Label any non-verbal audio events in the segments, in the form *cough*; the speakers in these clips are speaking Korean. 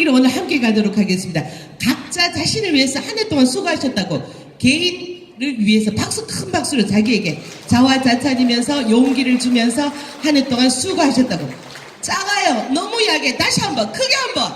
분위기로 오늘 함께 가도록 하겠습니다. 각자 자신을 위해서 한 해 동안 수고하셨다고 개인을 위해서 박수 큰 박수로 자기에게 자화자찬이면서 용기를 주면서 한 해 동안 수고하셨다고 작아요 너무 약해 다시 한번 크게 한번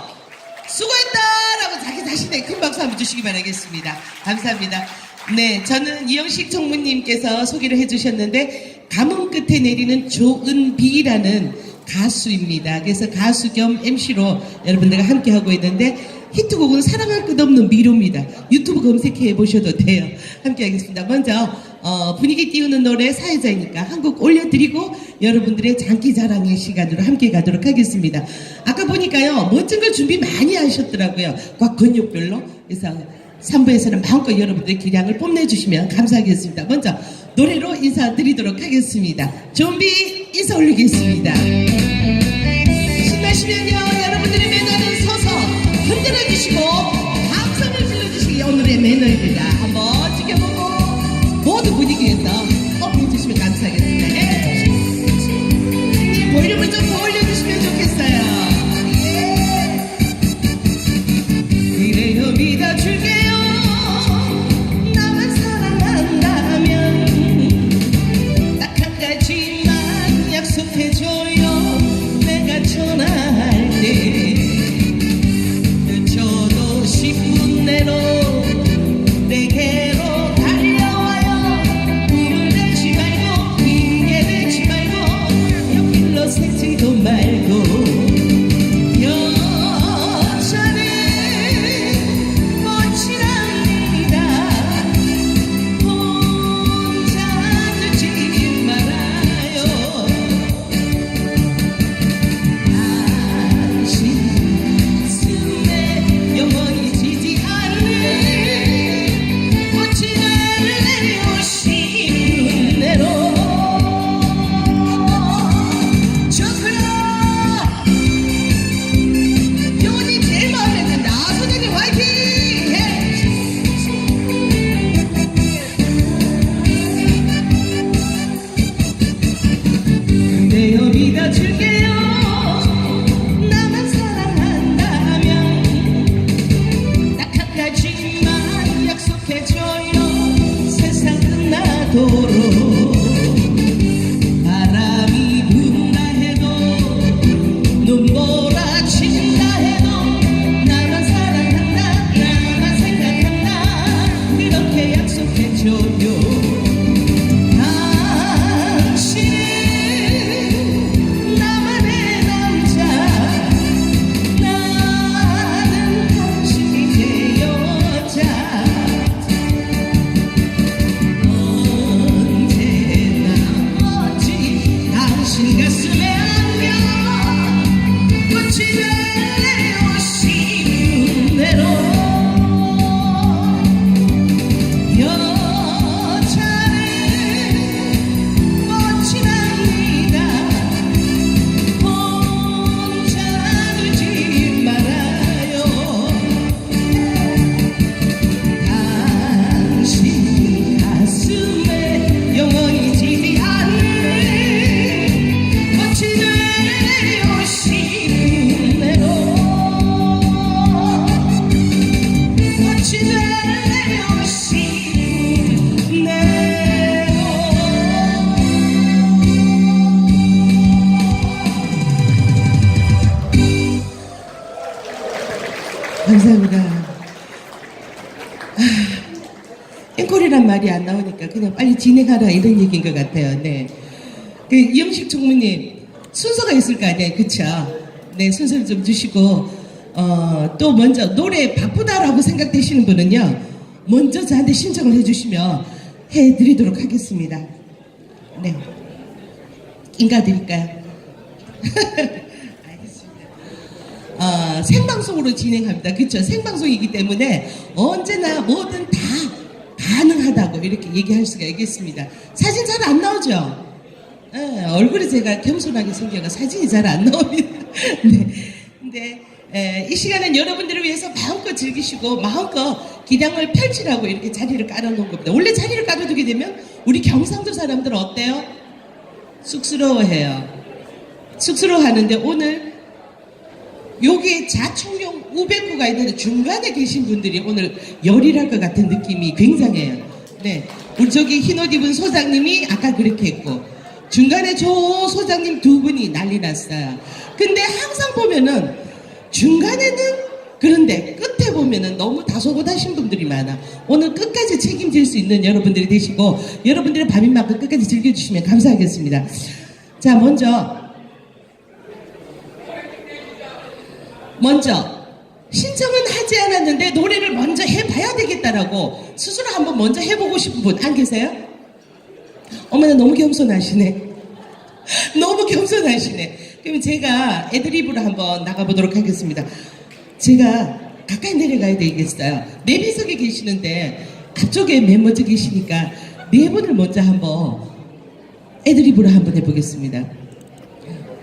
수고했다라고 자기 자신에게 큰 박수 한번 주시기 바라겠습니다. 감사합니다. 네, 저는 이영식 총무님께서 소개를 해주셨는데 가뭄 끝에 내리는 조은비라는 가수입니다. 그래서 가수 겸 MC로 여러분들과 함께 하고 있는데 히트곡은 사랑할 것 없는 미로입니다. 유튜브 검색해 보셔도 돼요. 함께 하겠습니다. 먼저 어, 분위기 띄우는 노래 사회자이니까 한곡 올려드리고 여러분들의 장기 자랑의 시간으로 함께 가도록 하겠습니다. 아까 보니까요 멋진 걸 준비 많이 하셨더라고요. 꽉 근육별로 그래서 3부에서는 마음껏 여러분들의 기량을 뽐내주시면 감사하겠습니다. 먼저 노래로 인사드리도록 하겠습니다. 좀비 인사 올리겠습니다. 신나시면요 여러분들의 매너는 서서 흔들어 주시고 감성을 질러주시기 오늘의 매너입니다. 한번 지켜보고 모두 분위기에서 업해 주시면 감사하겠습니다. 예. 선생님 볼륨을 진행하라 이런 얘기인 것 같아요. 네. 그 이영식 총무님 순서가 있을 거 아니에요, 그쵸? 네, 순서를 좀 주시고 어, 또 먼저 노래 바쁘다라고 생각되시는 분은요, 먼저 저한테 신청을 해주시면 해드리도록 하겠습니다. 네. 인가 드릴까요? *laughs* 알겠습니다. 어, 생방송으로 진행합니다. 그렇죠? 생방송이기 때문에 언제나 뭐든 다 가능하다고 이렇게 얘기할 수가 있겠습니다. 사진 잘 안 나오죠? 예, 얼굴이 제가 겸손하게 생겨가 사진이 잘 안 나옵니다. *laughs* 네. 근데 에, 이 시간은 여러분들을 위해서 마음껏 즐기시고 마음껏 기량을 펼치라고 이렇게 자리를 깔아놓은 겁니다. 원래 자리를 깔아두게 되면 우리 경상도 사람들은 어때요? 쑥스러워해요. 쑥스러워하는데 오늘 여기 자충용 우백구가 있는데 중간에 계신 분들이 오늘 열일할 것 같은 느낌이 굉장해요. 네. 우리 저기 흰옷 입은 소장님이 아까 그렇게 했고, 중간에 저 소장님 두 분이 난리 났어요. 근데 항상 보면은 중간에는 그런데 끝에 보면은 너무 다소곳하신 분들이 많아. 오늘 끝까지 책임질 수 있는 여러분들이 되시고 여러분들의 밤인 만큼 끝까지 즐겨주시면 감사하겠습니다. 자, 먼저 먼저 신청은 하지 않았는데 노래를 먼저 해봐야 되겠다라고 스스로 한번 먼저 해보고 싶은 분 안 계세요? 어머나 너무 겸손하시네. *laughs* 너무 겸손하시네. 그럼 제가 애드립으로 한번 나가보도록 하겠습니다. 제가 가까이 내려가야 되겠어요. 내비석에 계시는데 앞쪽에 맨 먼저 계시니까 네 분을 먼저 한번 애드립으로 한번 해보겠습니다.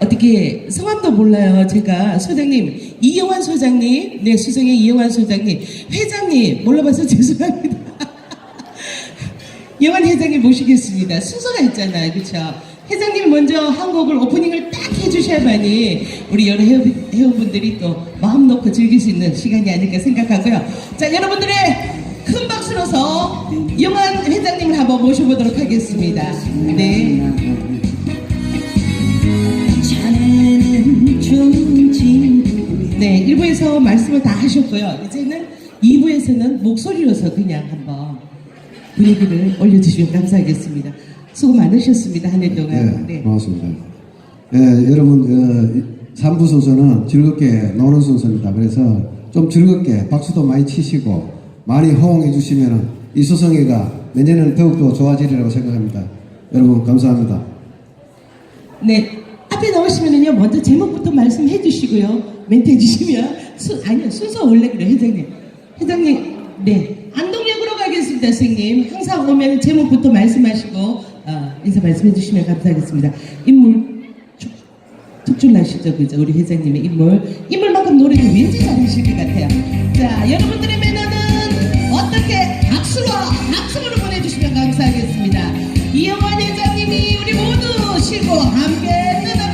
어떻게 성함도 몰라요. 제가 소장님 이영환 소장님, 네 수성의 이영환 소장님, 회장님 몰라봐서 *laughs* 죄송합니다. 이영환 회장님 모시겠습니다. 순서가 있잖아요, 그렇죠? 회장님 먼저 한 곡을 오프닝을 딱 해주셔야만이 우리 여러 회원, 회원분들이 또 마음 놓고 즐길 수 있는 시간이 아닐까 생각하고요. 자, 여러분들의 큰 박수로서 이영환 회장님을 한번 모셔보도록 하겠습니다. 네. 네, 1부에서 말씀을 다 하셨고요. 이제는 2부에서는 목소리로서 그냥 한번 분위기를 올려주시면 감사하겠습니다. 수고 많으셨습니다. 한 해 동안. 네, 고맙습니다. 예, 여러분, 어, 3부 순서는 즐겁게 노는 순서입니다. 그래서 좀 즐겁게 박수도 많이 치시고 많이 호응해 주시면 이 수성회가 내년에는 더욱더 좋아지리라고 생각합니다. 여러분, 감사합니다. 네, 앞에 나오시면은요, 먼저 제목부터 말씀해 주시고요. 멘트 해주시면, 수, 아니요, 순서 원래 그래요, 회장님. 회장님, 네. 안동역으로 가겠습니다, 선생님. 항상 오면 제목부터 말씀하시고, 어, 인사 말씀해 주시면 감사하겠습니다. 인물, 툭- 특출나시죠, 그죠? 우리 회장님의 인물. 인물만큼 노래를 왠지 잘하실 것 같아요. 자, 여러분들의 매너는 어떻게 박수로, 박수로 보내주시면 감사하겠습니다. 이영환 회장님이 우리 모두 쉬고 함께 떠납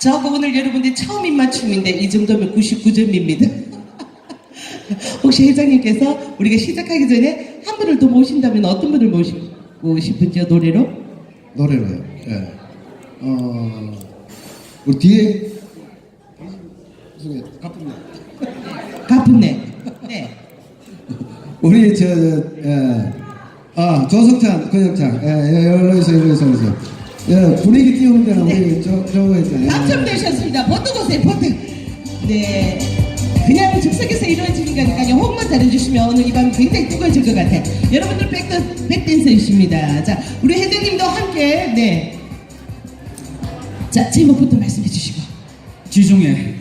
저거 오늘 여러분들 처음 입맞춤인데 이 정도면 99점입니다. *laughs* 혹시 회장님께서 우리가 시작하기 전에 한 분을 더 모신다면 어떤 분을 모시고 싶은지요 노래로? 노래로요. 예. 어, 우리 뒤에 중에 가품네. 가품네. 네. 우리 저, 예. 아 조석찬, 고석찬, 예, 예, 여기서 여기서 여기서. 예, 분위기 띄우는 데는 우리 저 저거 있잖아요. 당첨되셨습니다. 버튼 오세요, 버튼. 네. 그냥 즉석에서 이루어지는 거니까요. 호흡만 잘해주시면 오늘 이 밤 굉장히 뜨거워질 것 같아요. 여러분들 백댄, 백댄서이십니다. 자, 우리 회장님도 함께, 네. 자, 제목부터 말씀해 주시고. 지중해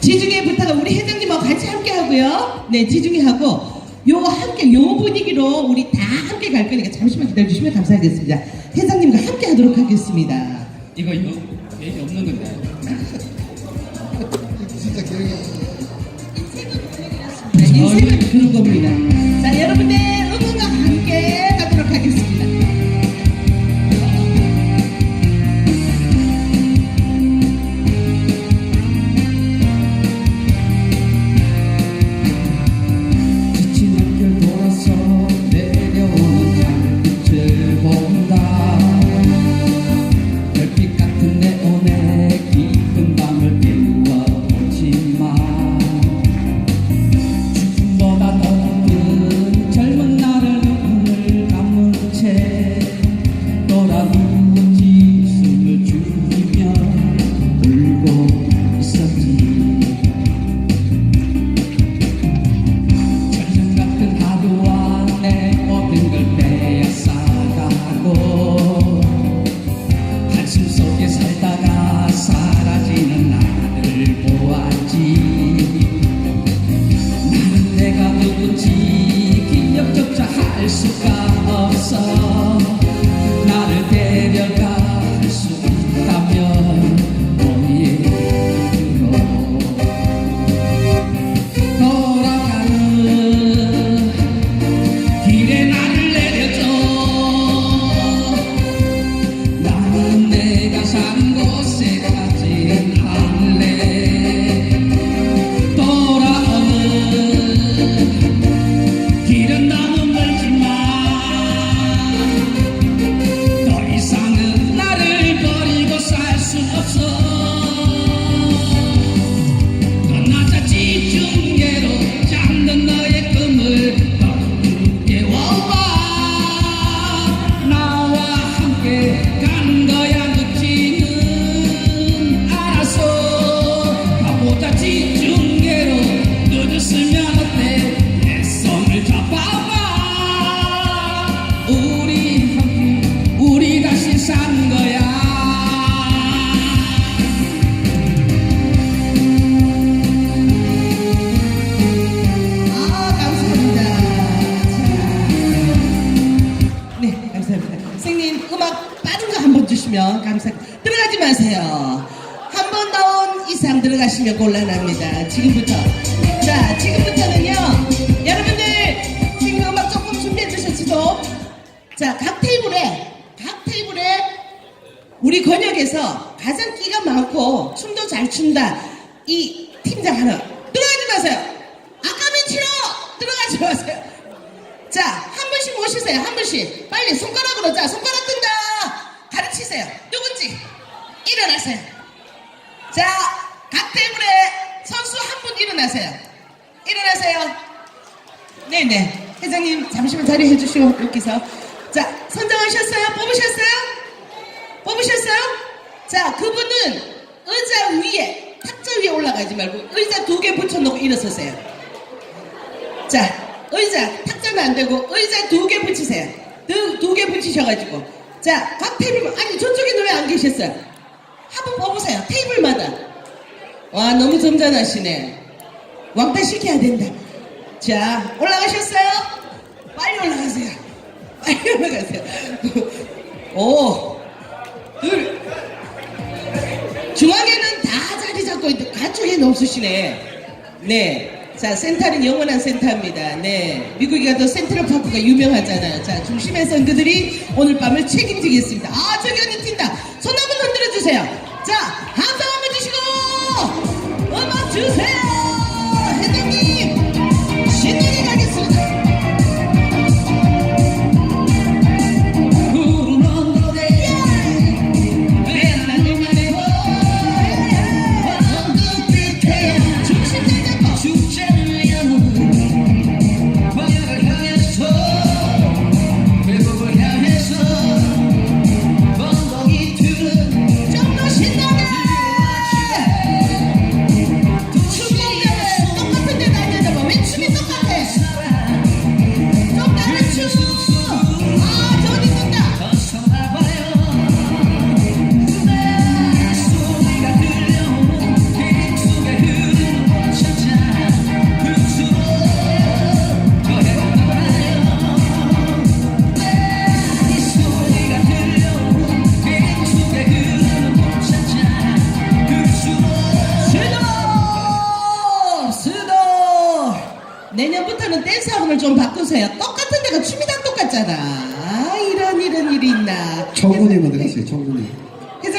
지중해 부탁은 우리 회장님하고 같이 함께 하고요. 네, 지중해 하고. 요 함께 요 분위기로 우리 다 함께 갈 거니까 잠시만 기다려 주시면 감사하겠습니다. 회장님과 함께 하도록 하겠습니다. 이거 이거 얘기 없는 건데 진짜 기억이 네, 인생은 그런 겁니다. 자, 여러분의 이상 들어가시면 곤란합니다. 지금부터. 자, 지금부터는요. 여러분들, 지금 음악 조금 준비해 주셨지도. 자, 각 테이블에, 각 테이블에 우리 권역에서 가장 끼가 많고 춤도 잘 춘다. 이 팀장 하나. 들어가지 마세요. 아까면 치러! 들어가지 마세요. 자, 한 분씩 모시세요. 한 분씩. 빨리 손가락으로 자, 손가락 뜬다. 가르치세요. 누군지. 일어나세요. 자, 각 테이블에 선수 한 분 일어나세요. 일어나세요. 네네. 회장님, 잠시만 자리해 주시고, 여기서. 자, 선정하셨어요? 뽑으셨어요? 뽑으셨어요? 자, 그분은 의자 위에, 탁자 위에 올라가지 말고 의자 두 개 붙여놓고 일어서세요. 자, 의자, 탁자는 안 되고 의자 두 개 붙이세요. 두 개 붙이셔가지고. 자, 각 테이블, 아니, 저쪽에는 왜 안 계셨어요? 한분 뽑으세요. 테이블마다. 와, 너무 점잖하시네. 왕따 시켜야 된다. 자, 올라가셨어요? 빨리 올라가세요. 빨리 올라가세요. 오, 둘. 중앙에는 다 자리 잡고 있는데 가쪽에는 없으시네. 네. 자, 센터는 영원한 센터입니다. 네. 미국에 가도 센트럴 파크가 유명하잖아요. 자, 중심에선 그들이 오늘 밤을 책임지겠습니다. 아, 저기 언니 뛴다. 손 한번 흔들어 주세요. 자, 함성 한번 주시고, 음악 주세요.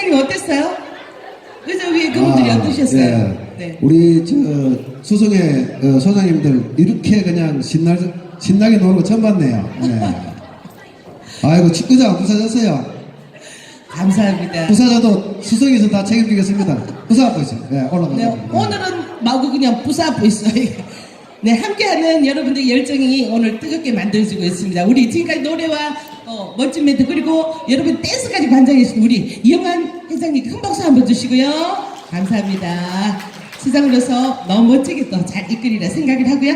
회장님 어땠어요? 의자 위에 그분들이 아, 어떠셨어요? 예. 네. 우리 저 수성의 어, 소장님들 이렇게 그냥 신나 신나게 노는 거 처음 봤네요. 예. *laughs* 아이고 축구장 부서졌어요. 감사합니다. 부사자도 수성에서 다 책임지겠습니다. 부사하고 있어요. 예, 올라가고. 네, 오늘은 마구 그냥 부사하고 있어요. *laughs* 네, 함께하는 여러분들 열정이 오늘 뜨겁게 만들어지고 있습니다. 우리 지금까지 노래와 어, 멋진 멘트 그리고 여러분 댄스까지 관장해주신 우리 이영환 회장님 큰 박수 한번 주시고요. 감사합니다. 시장으로서 너무 멋지게 또 잘 이끌리라 생각을 하고요.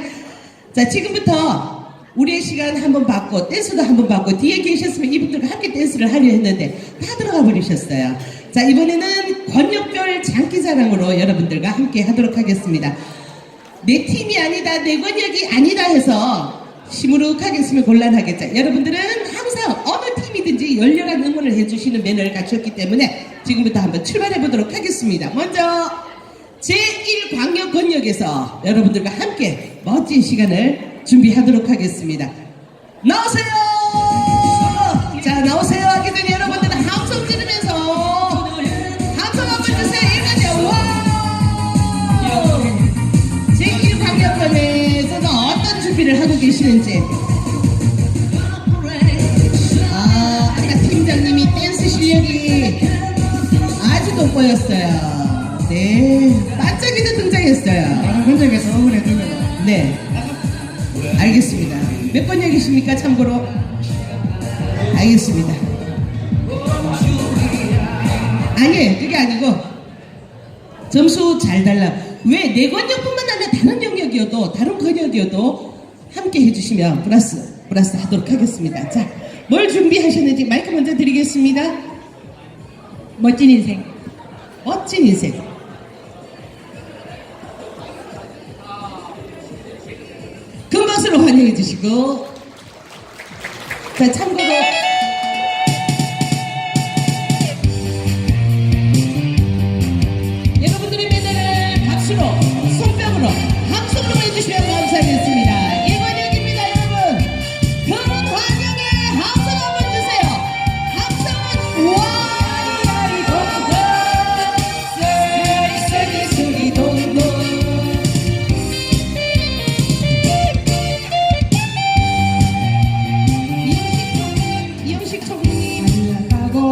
자, 지금부터 우리의 시간 한번 받고 댄스도 한번 받고 뒤에 계셨으면 이분들과 함께 댄스를 하려 했는데 다 들어가 버리셨어요. 자, 이번에는 권역별 장기자랑으로 여러분들과 함께 하도록 하겠습니다. 내 팀이 아니다, 내 권역이 아니다 해서 시무룩하겠으면 곤란하겠죠. 여러분들은 어느 팀이든지 열렬한 응원을 해주시는 매너를 갖췄기 때문에 지금부터 한번 출발해 보도록 하겠습니다. 먼저 제1광역 권역에서 여러분들과 함께 멋진 시간을 준비하도록 하겠습니다. 나오세요! 자, 나오세요 하기 전에 여러분들은 함성 지르면서 함성 한번 주세요. 이거죠. 와! 제1 광역권에서는 어떤 준비를 하고 계시는지. 보였어요. 네. 반짝이도 등장했어요. 현장에서 응원해 주면 네. 알겠습니다. 몇 번역이십니까, 참고로? 알겠습니다. 아니, 그게 아니고, 점수 잘 달라. 왜, 내 권역뿐만 아니라 다른 영역이어도, 다른 권역이어도 함께 해주시면 플러스, 플러스 하도록 하겠습니다. 자, 뭘 준비하셨는지 마이크 먼저 드리겠습니다. 멋진 인생. 멋진 인생. 큰 박수로 환영해 주시고 자 참고로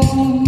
총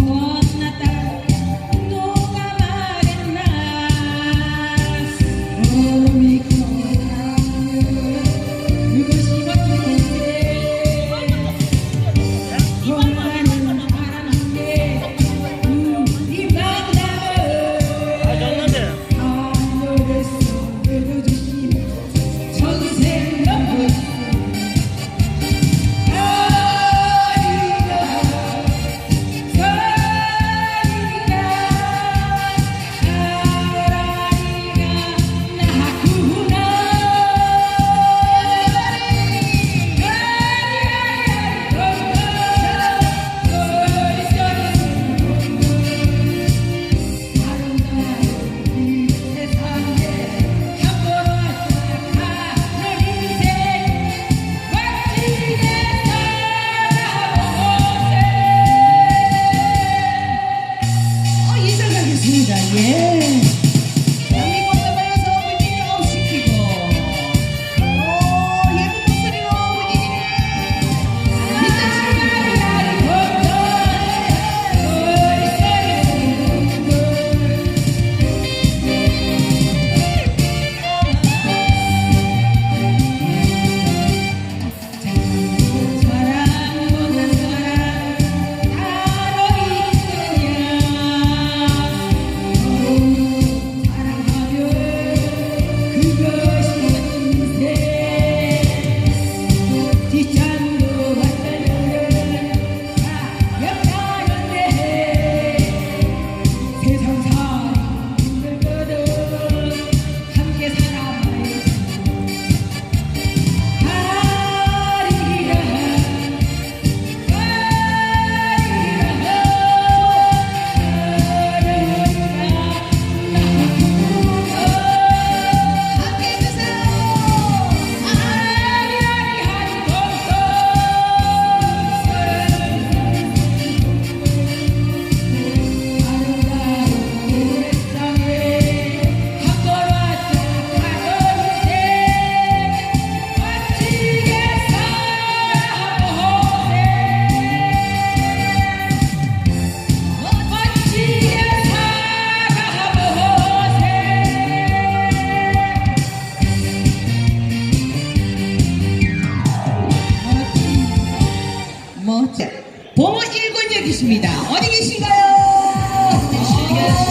자, 보모 일권여 계십니다. 어디 계신가요?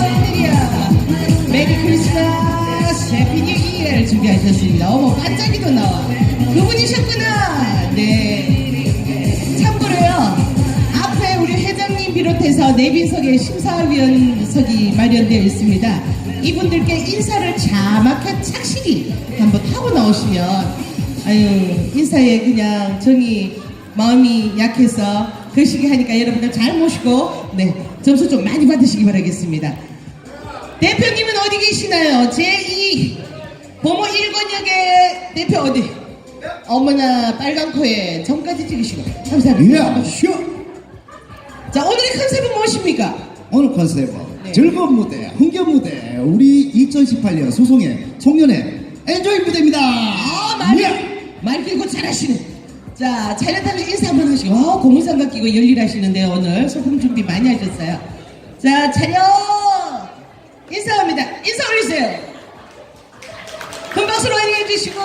웬일이야. 메리 크리스마스, 해피 뉴 이어를 준비하셨습니다. 어머, 반짝이도 나와. 그분이셨구나. 네. 참고로요. 앞에 우리 회장님 비롯해서 내빈석에 심사위원석이 마련되어 있습니다. 이분들께 인사를 자막한 착실히 한번 하고 나오시면 아유 인사에 그냥 정이 마음이 약해서 거시기 하니까 여러분들 잘 모시고 네 점수 좀 많이 받으시기 바라겠습니다. 대표님은 어디 계시나요? 제2 보모 1권역의 대표 어디? 어머나 빨간 코에 점까지 찍으시고 감사합니다. 예, 쉬어. 자 오늘의 컨셉은 무엇입니까? 오늘 컨셉은 네. 즐거운 무대, 흥겨운 무대, 우리 2018년 수송의 송년회 엔조이 무대입니다. 아 말, 예. 말 길고 잘하시네. 자 차렷하면 인사 한번 하시고 와 고무장갑 끼고 열일하시는데요 오늘 소품 준비 많이 하셨어요. 자 차렷 인사합니다. 인사 올리세요. 큰 박수로 환영해 주시고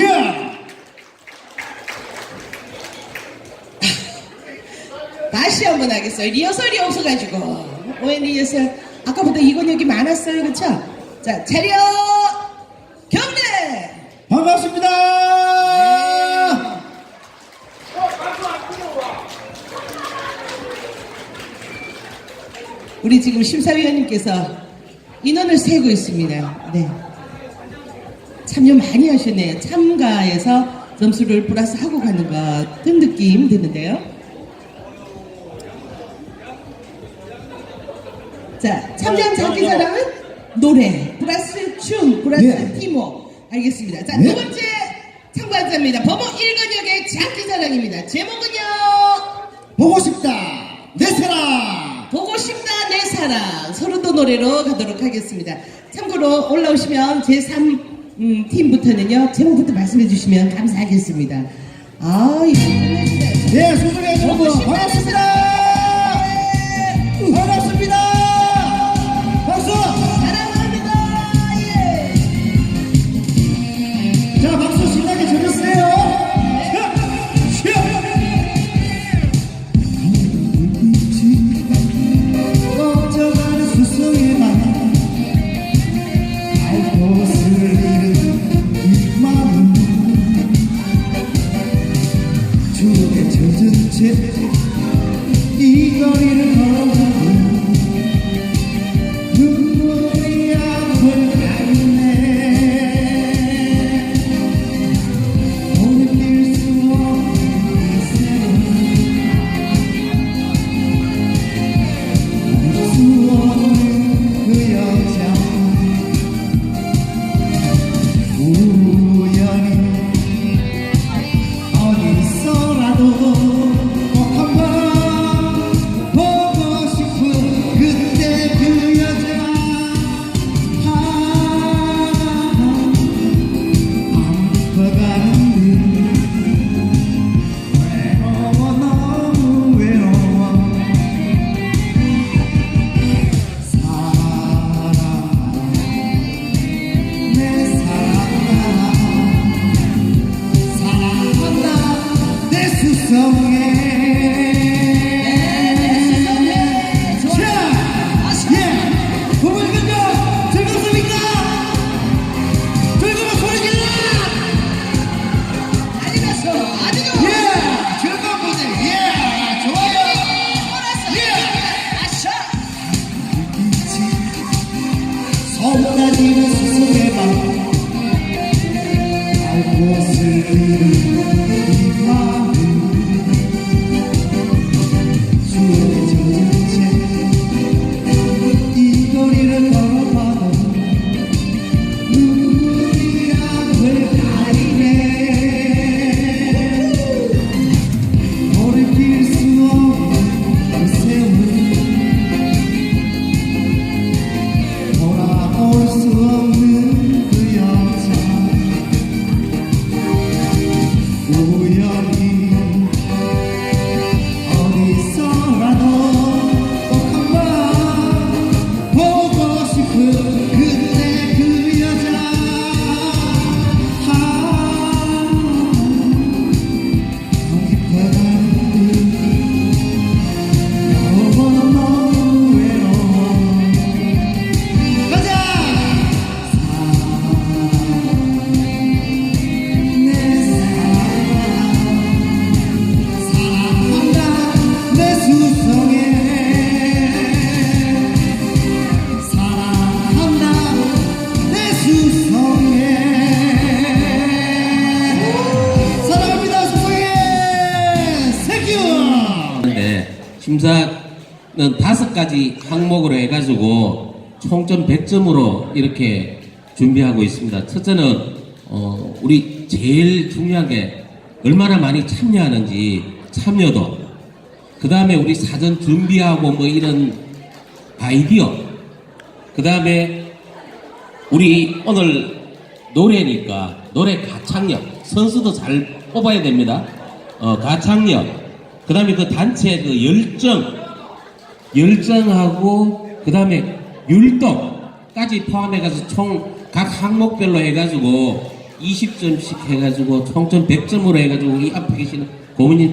예. *laughs* 다시 한번 하겠어요. 리허설이 없어가지고 오해 리허설 아까보다 이건역이 많았어요 그쵸? 자 차렷 경례 반갑습니다. 우리 지금 심사위원님께서 인원을 세고 있습니다. 네. 참여 많이 하셨네요. 참가해서 점수를 플러스 하고 가는 것 같은 느낌 드는데요. 자, 참여한 장기자랑은 노래, 플러스 춤, 플러스 네. 팀워크. 알겠습니다. 자, 네. 두 번째 참가자입니다. 범호 1권역의 장기자랑입니다. 제목은요? 보고 싶다. 내 사랑. 보고 싶다 내 사랑 서른도 노래로 가도록 하겠습니다. 참고로 올라오시면 제3 음, 팀부터는요 제목부터 말씀해 주시면 감사하겠습니다. 아. 네, 보고 여러분 싶다 내 반갑습니다. 다섯 가지 항목으로 해가지고 총점 100점으로 이렇게 준비하고 있습니다. 첫째는 어, 우리 제일 중요한 게 얼마나 많이 참여하는지 참여도 그 다음에 우리 사전 준비하고 뭐 이런 아이디어 그 다음에 우리 오늘 노래니까 노래 가창력 선수도 잘 뽑아야 됩니다. 어, 가창력 그 다음에 그 단체 그 열정 열정하고 그 다음에 율동까지 포함해가지고 총각 항목별로 해가지고 20점씩 해가지고 총점 100점으로 해가지고 이 앞에 계시는 고문님들